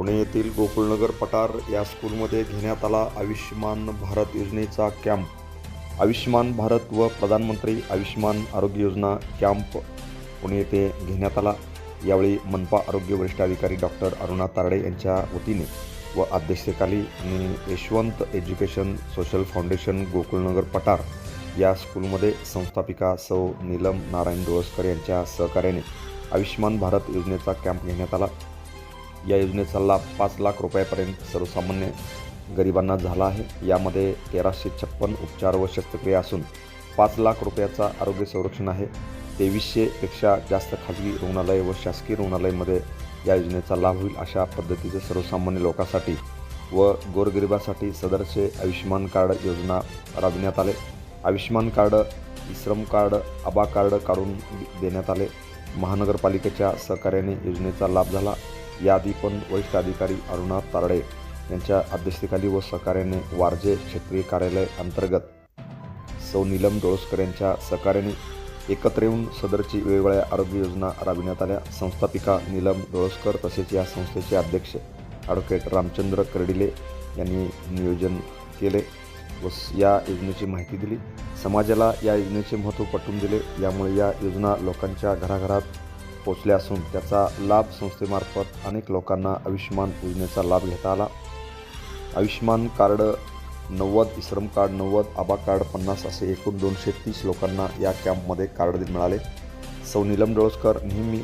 पुणे येथील गोकुळनगर पठार या स्कूलमध्ये घेण्यात आला आयुष्यमान भारत योजनेचा कॅम्प. आयुष्यमान भारत व प्रधानमंत्री आयुष्यमान आरोग्य योजना कॅम्प पुणे येथे घेण्यात आला. यावेळी मनपा आरोग्य वरिष्ठ अधिकारी डॉक्टर अरुणा तारडे यांच्या वतीने व अध्यक्षतेखाली आणि Yashwant education social foundation Gokulnagar Pathar या स्कूलमध्ये संस्थापिका सौ नीलम नारायण डोळसकर यांच्या सहकार्याने आयुष्यमान भारत योजनेचा कॅम्प घेण्यात आला. या योजनेचा लाभ पाच लाख रुपयापर्यंत सर्वसामान्य गरिबांना झाला आहे. यामध्ये तेराशे छप्पन उपचार व शस्त्रक्रिया असून पाच लाख रुपयाचा आरोग्य संरक्षण आहे. तेवीसशेपेक्षा जास्त खाजगी रुग्णालय व शासकीय रुग्णालयामध्ये या योजनेचा लाभ होईल अशा पद्धतीचे सर्वसामान्य लोकांसाठी व गोरगरिबासाठी सदरचे आयुष्यमान कार्ड योजना राबविण्यात आले. Ayushman card Shram card Abha card काढून देण्यात आले. महानगरपालिकेच्या सहकार्याने योजनेचा लाभ झाला. यादी पण वरिष्ठ अधिकारी अरुणा तारडे यांच्या अध्यक्षतेखाली व सहकार्याने वारजे क्षेत्रीय कार्यालय अंतर्गत. सौ नीलम डोळसकर यांच्या सहकार्याने एकत्र येऊन सदरची वेगवेगळ्या आरोग्य योजना राबविण्यात आल्या. संस्थापिका नीलम डोळसकर तसेच या संस्थेचे अध्यक्ष ॲडव्होकेट रामचंद्र कर्डिले यांनी नियोजन केले व या योजनेची माहिती दिली. समाजाला या योजनेचे महत्त्व पटवून दिले. यामुळे या योजना लोकांच्या घराघरात पोचल्या असून त्याचा लाभ संस्थेमार्फत अनेक लोकांना आयुष्यमान योजनेचा लाभ घेता आला. आयुष्यमान कार्ड नव्वद श्रम कार्ड नव्वद आबा कार्ड पन्नास असे एकूण दोनशे तीस लोकांना या कॅम्पमध्ये कार्ड मिळाले. सौ नीलम डोळसकर नेहमी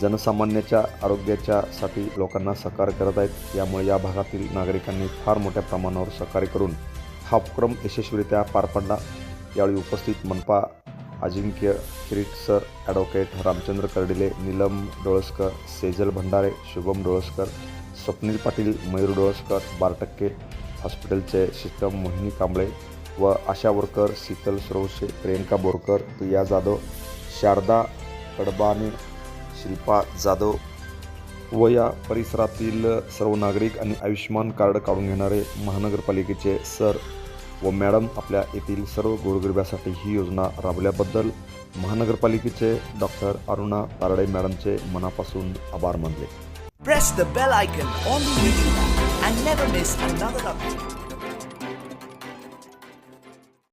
जनसामान्याच्या आरोग्याच्यासाठी लोकांना सहकार्य करत आहेत. यामुळे या भागातील नागरिकांनी फार मोठ्या प्रमाणावर सहकार्य करून हा उपक्रम यशस्वीरित्या पार पडला. यावेळी उपस्थित मनपा अजिंक्य किरीट सर ॲडव्होकेट रामचंद्र कर्डिले नीलम डोळसकर सेजल भंडारे शुभम डोळसकर स्वप्नील पाटील मयूर डोळसकर बारटक्के हॉस्पिटलचे सिस्टम मोहिनी कांबळे व आशा वर्कर शीतल सुरवशे प्रियंका बोरकर प्रिया जाधव शारदा कडबाने शिल्पा जाधव व या परिसरातील सर्व नागरिक आणि आयुष्यमान कार्ड काढून घेणारे महानगरपालिकेचे सर व मॅडम आपल्या येथील सर्व गोरगरिबासाठी ही योजना राबवल्याबद्दल महानगरपालिकेचे डॉक्टर अरुणा तारडे मॅडमचे मनापासून आभार मानले.